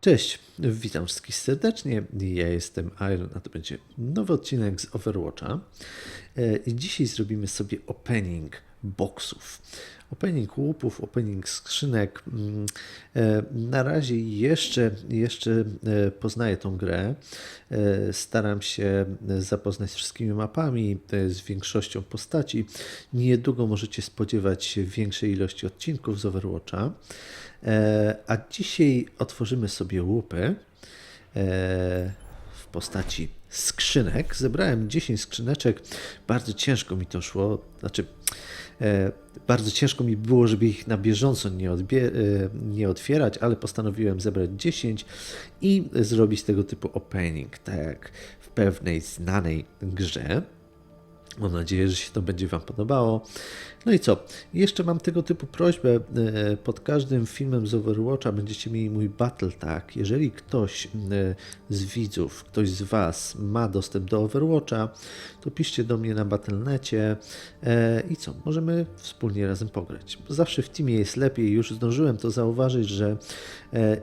Cześć, witam wszystkich serdecznie. Ja jestem Iron, a to będzie nowy odcinek z Overwatcha. E, I dzisiaj zrobimy sobie opening boxów. Opening łupów, opening skrzynek. Mm, e, Na razie jeszcze, jeszcze e, poznaję tą grę. E, Staram się zapoznać z wszystkimi mapami, z większością postaci. Niedługo możecie spodziewać się większej ilości odcinków z Overwatcha. A dzisiaj otworzymy sobie łupy w postaci skrzynek. Zebrałem 10 skrzyneczek. Bardzo ciężko mi to szło. Znaczy, e, bardzo ciężko mi było, żeby ich na bieżąco nie, odbie- e, nie otwierać, ale postanowiłem zebrać 10 i zrobić tego typu opening, tak jak w pewnej znanej grze. Mam nadzieję, że się to będzie Wam podobało. No i co? Jeszcze mam tego typu prośbę. e, Pod każdym filmem z Overwatcha będziecie mieli mój Battle Tag. Jeżeli ktoś e, z widzów, ktoś z Was ma dostęp do Overwatcha, to piszcie do mnie na Battle.necie e, i co? Możemy wspólnie razem pograć. Zawsze w teamie jest lepiej. Już zdążyłem to zauważyć, że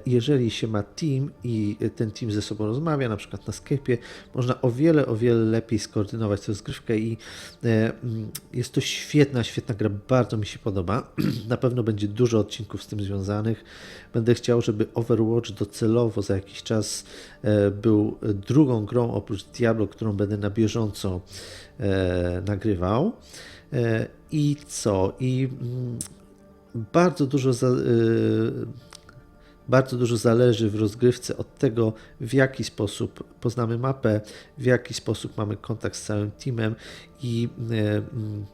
jeżeli się ma team i ten team ze sobą rozmawia, na przykład na Skype'ie, można o wiele, o wiele lepiej skoordynować tę rozgrywkę i e, mm, jest to świetna, świetna gra, bardzo mi się podoba. Na pewno będzie dużo odcinków z tym związanych. Będę chciał, żeby Overwatch docelowo za jakiś czas e, był drugą grą oprócz Diablo, którą będę na bieżąco e, nagrywał. I co? I mm, bardzo dużo za, bardzo dużo zależy w rozgrywce od tego, w jaki sposób poznamy mapę, w jaki sposób mamy kontakt z całym teamem i y, mm,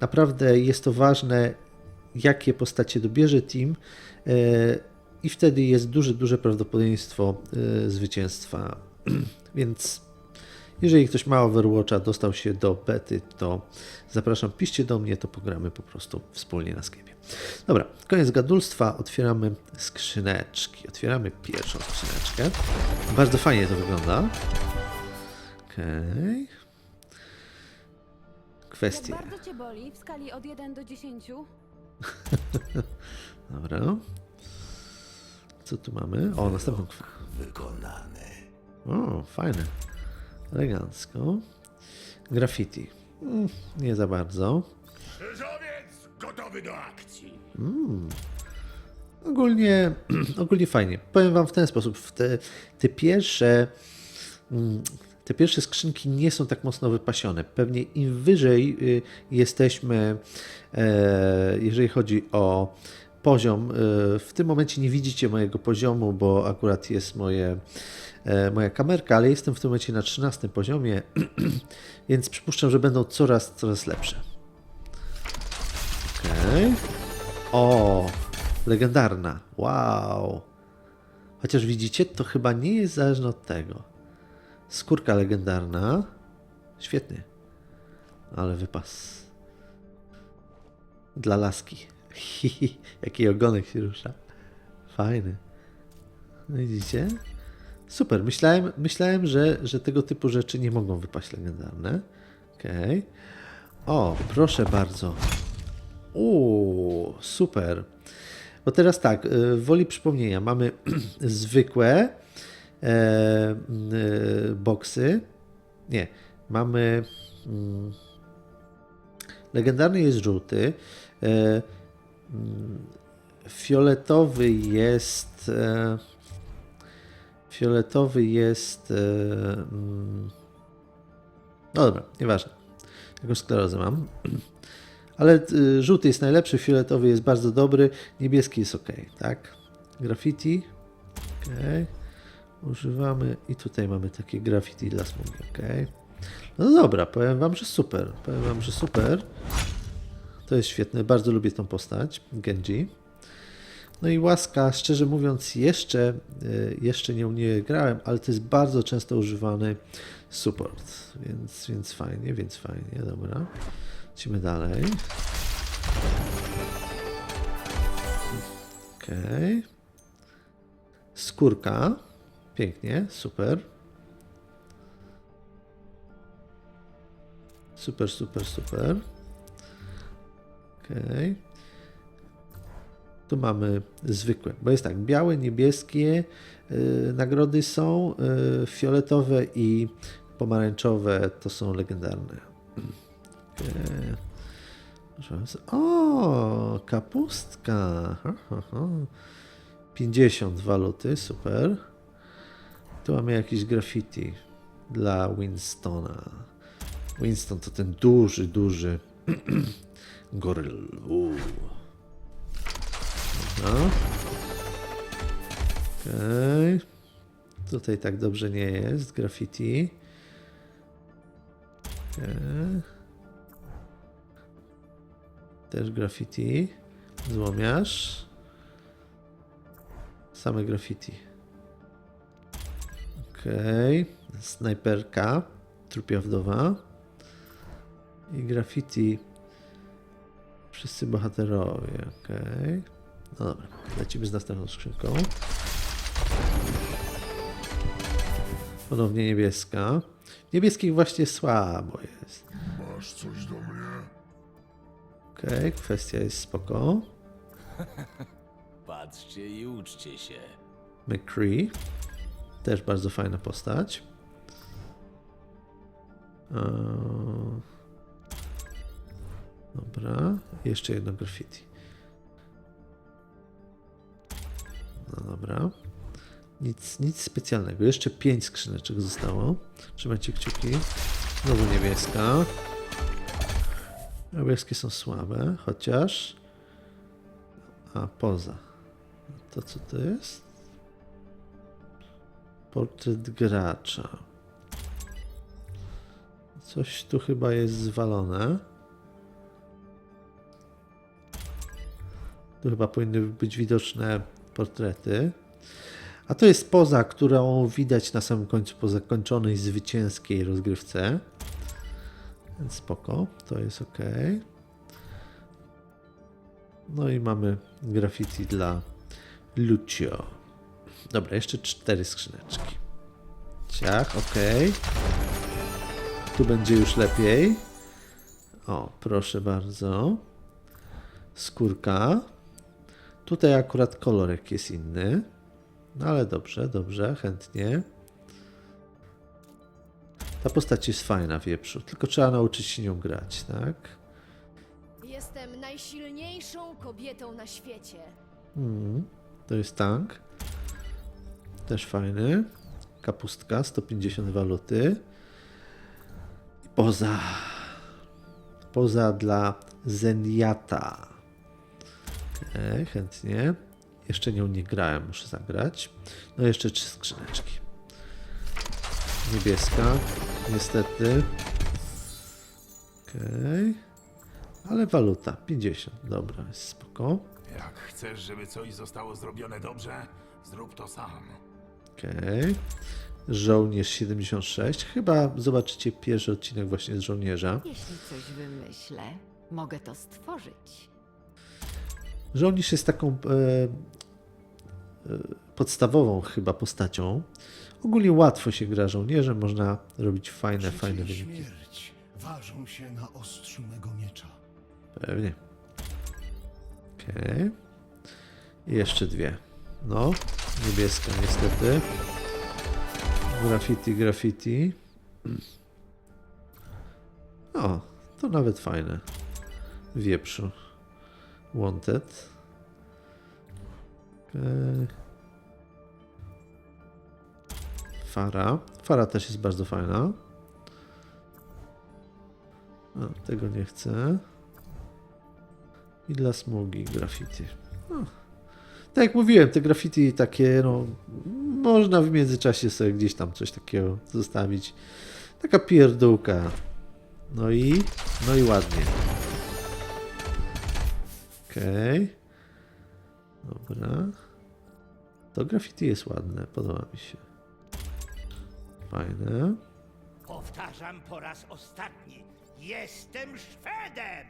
naprawdę jest to ważne, jakie postacie dobierze team y, i wtedy jest duże, duże prawdopodobieństwo y, zwycięstwa. Więc jeżeli ktoś ma Overwatcha, dostał się do bety, to zapraszam, piszcie do mnie, to pogramy po prostu wspólnie na Skype. Dobra, koniec gadulstwa, otwieramy skrzyneczki. Otwieramy pierwszą skrzyneczkę. Bardzo fajnie to wygląda. Okej. Kwestie. Jak bardzo cię boli w skali od 1 do 10? Dobra. Co tu mamy? O, następną kwestię. Wykonany. O, fajne. Elegancko. Graffiti. Mm, nie za bardzo. Krzyżowiec gotowy do akcji. Ogólnie, ogólnie fajnie. Powiem Wam w ten sposób. W te, te pierwsze. mm, Te pierwsze skrzynki nie są tak mocno wypasione. Pewnie im wyżej y, jesteśmy, e, jeżeli chodzi o poziom, e, w tym momencie nie widzicie mojego poziomu, bo akurat jest moje, e, moja kamerka, ale jestem w tym momencie na 13 poziomie, więc przypuszczam, że będą coraz, coraz lepsze. Okej. O, legendarna. Wow. Chociaż widzicie, to chyba nie jest zależne od tego. Skórka legendarna. Świetnie. Ale wypas. Dla laski. Hihi, Jaki ogonek się rusza. Fajny. No widzicie? Super. Myślałem, myślałem że, że tego typu rzeczy nie mogą wypaść legendarne. Okej. O, proszę bardzo. Uuu, super. Bo teraz tak, y, woli przypomnienia mamy zwykłe e, e, boksy. Nie, mamy. Mm, legendarny jest żółty. E, fioletowy jest. E, fioletowy jest. E, mm, no dobra, nieważne. Jakąś sklerozę mam. Ale żółty jest najlepszy, fioletowy jest bardzo dobry, niebieski jest ok, tak? Graffiti. Ok. Używamy i tutaj mamy takie graffiti dla smugi, ok. No dobra, powiem wam, że super. Powiem wam, że super. To jest świetne, bardzo lubię tą postać, Genji. No i łaska, szczerze mówiąc, jeszcze, y, jeszcze nią nie grałem, ale to jest bardzo często używany support, więc, więc fajnie, więc fajnie, dobra. Lecimy dalej. Okej. Skórka. Pięknie, super. Super, super, super. Okej. tu mamy zwykłe, bo jest tak, białe, niebieskie y, nagrody są, y, fioletowe i pomarańczowe to są legendarne. Bardzo. O, kapustka. Ha, ha, ha. 50 waluty, super. Tu mamy jakieś graffiti dla Winstona. Winston to ten duży, duży goryl. Uuu. Dobra. Okej. Tutaj tak dobrze nie jest. Graffiti. Okej. Też graffiti. Złomiarz. Same graffiti. Okej. Snajperka. Trupia wdowa. I graffiti. Wszyscy bohaterowie. Okej. No dobra. Lecimy z następną skrzynką. Ponownie niebieska. Niebieskich właśnie słabo jest. Masz coś do mnie? Okej, kwestia jest spoko. Patrzcie i uczcie się. McCree. Też bardzo fajna postać. Eee, Dobra, jeszcze jedno graffiti. No dobra. Nic, nic specjalnego. Jeszcze pięć skrzyneczek zostało. Trzymajcie kciuki. Znowu niebieska. Niebieskie są słabe, chociaż. A poza. To co to jest? Portret gracza. Coś tu chyba jest zwalone. Tu chyba powinny być widoczne portrety. A to jest poza, którą widać na samym końcu po zakończonej zwycięskiej rozgrywce. Więc spoko, to jest ok. No i mamy graffiti dla Lucio. Dobra, jeszcze cztery skrzyneczki. Ciach, ok. Tu będzie już lepiej. O, proszę bardzo. Skórka. Tutaj akurat kolorek jest inny. No ale dobrze, dobrze, chętnie. Ta postać jest fajna, wieprzu, tylko trzeba nauczyć się nią grać, tak? Jestem najsilniejszą kobietą na świecie. Mm, to jest tank. Też fajny. Kapustka, 150 waluty. I poza. Poza dla Zeniata. Okej, chętnie. Jeszcze nią nie grałem, muszę zagrać. No jeszcze trzy skrzyneczki. Niebieska, niestety. Okej. Ale waluta, 50. Dobra, jest spoko. Jak chcesz, żeby coś zostało zrobione dobrze, zrób to sam. Okej. Żołnierz 76. Chyba zobaczycie pierwszy odcinek właśnie z żołnierza. Jeśli coś wymyślę, mogę to stworzyć. Żołnierz jest taką e, e, podstawową chyba postacią. Ogólnie łatwo się gra żołnierzem, można robić fajne, Życie fajne wyniki. śmierć ważą się na ostrzu mego miecza. Pewnie. Okej. I jeszcze dwie. No, niebieska niestety. Graffiti, graffiti. O, to nawet fajne. Wieprzu. Wanted. Fara. Fara też jest bardzo fajna. A, tego nie chcę. I dla smugi graffiti. O. Tak jak mówiłem, te graffiti takie, no, można w międzyczasie sobie gdzieś tam coś takiego zostawić. Taka pierdółka. No i, no i ładnie. Okej. Dobra. To graffiti jest ładne, podoba mi się. Fajne. Powtarzam po raz ostatni. Jestem Szwedem!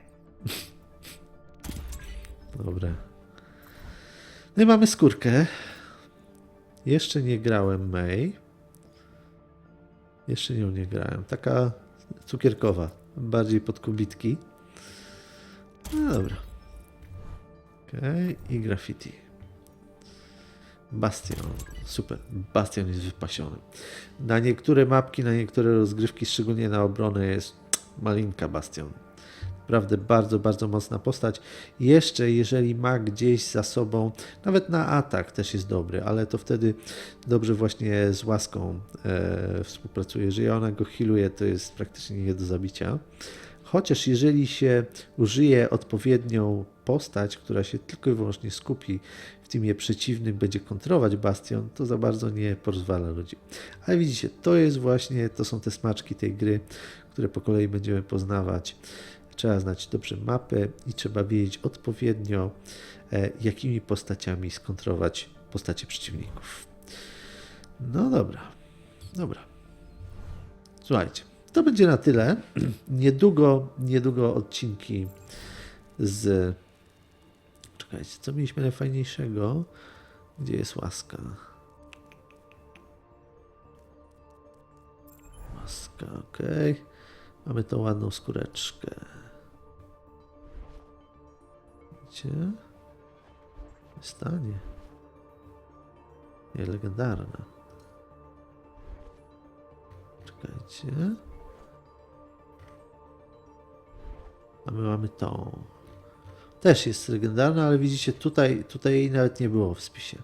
Dobra. No i mamy skórkę. Jeszcze nie grałem May. Jeszcze nią nie grałem. Taka cukierkowa. Bardziej pod kubitki. No dobra. Okej, i graffiti. Bastion, super. Bastion jest wypasiony. Na niektóre mapki, na niektóre rozgrywki, szczególnie na obronę, jest malinka Bastion. Naprawdę bardzo, bardzo mocna postać. Jeszcze jeżeli ma gdzieś za sobą, nawet na atak też jest dobry, ale to wtedy dobrze właśnie z łaską e, współpracuje. Jeżeli ona go healuje, to jest praktycznie nie do zabicia. Chociaż jeżeli się użyje odpowiednią postać, która się tylko i wyłącznie skupi w teamie przeciwnym, będzie kontrolować Bastion, to za bardzo nie porozwala ludzi. Ale widzicie, to jest właśnie, to są te smaczki tej gry, które po kolei będziemy poznawać. Trzeba znać dobrze mapę i trzeba wiedzieć odpowiednio, e, jakimi postaciami skontrolować postacie przeciwników. No dobra, dobra. Słuchajcie, to będzie na tyle. Niedługo, niedługo odcinki z. Czekajcie, co mieliśmy najfajniejszego? Gdzie jest łaska? Łaska, ok. Mamy tą ładną skóreczkę. Gdzie? Stanie. Nie, legendarna. Czekajcie. A my mamy tą. Też jest legendarna, ale widzicie, tutaj, tutaj jej nawet nie było w spisie.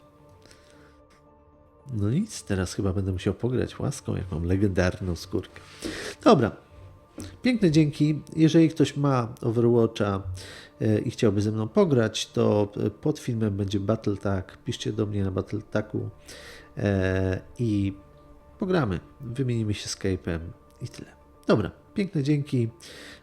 No nic, teraz chyba będę musiał pograć łaską, jak mam legendarną skórkę. Dobra. Piękne dzięki. Jeżeli ktoś ma Overwatcha e, i chciałby ze mną pograć, to e, pod filmem będzie BattleTag. Piszcie do mnie na BattleTagu e, i pogramy. Wymienimy się Skype'em i tyle. Dobra, piękne dzięki.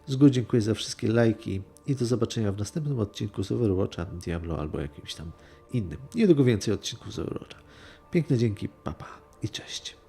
Z góry dziękuję za wszystkie lajki i do zobaczenia w następnym odcinku z Overwatcha, Diablo albo jakimś tam innym. Niedługo więcej odcinków z Overwatcha. Piękne dzięki, papa i cześć.